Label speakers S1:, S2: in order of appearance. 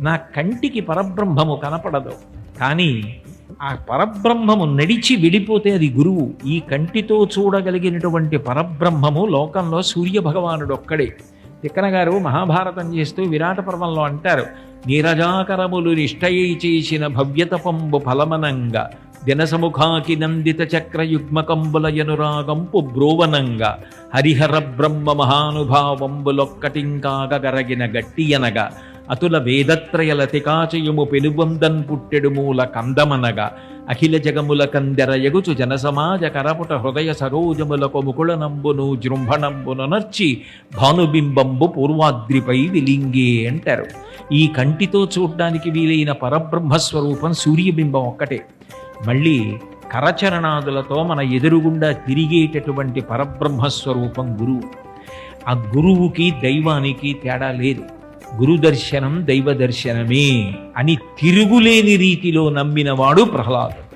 S1: నా కంటికి పరబ్రహ్మము కనపడదు. కానీ ఆ పరబ్రహ్మము నడిచి వెళ్ళిపోతే అది గురువు. ఈ కంటితో చూడగలిగినటువంటి పరబ్రహ్మము లోకంలో సూర్యభగవానుడు ఒక్కడే తిక్కన గారు మహాభారతం చేస్తూ విరాట పర్వంలో అంటారు నీరజాకరములు నిష్టయై చేసిన భవ్యతపంబు ఫలమనంగా దినసముఖాకి నందిత చక్ర యనురాగంపు బ్రోవనంగా హరిహర బ్రహ్మ మహానుభావంబులొక్కటింకాగ గరగిన గట్టియనగా అతుల వేదత్రయల తికాచయము పుట్టెడు మూల కందమనగా. అఖిల జగముల కందెర ఎగుచు జనసమాజ కరపుట హృదయ సరోజములకు ముకుళనంబును జృంభణంబును నర్చి భానుబింబంబు పూర్వాద్రిపై విలింగే అంటారు. ఈ కంటితో చూడ్డానికి వీలైన పరబ్రహ్మస్వరూపం సూర్యబింబం ఒక్కటే. మళ్ళీ కరచరణాదులతో మన ఎదురుగుండా తిరిగేటటువంటి పరబ్రహ్మస్వరూపం గురువు. ఆ గురువుకి దైవానికి తేడా లేదు. గురు దర్శనం దైవ దర్శనమే అని తిరుగులేని రీతిలో నమ్మినవాడు ప్రహ్లాదుడు.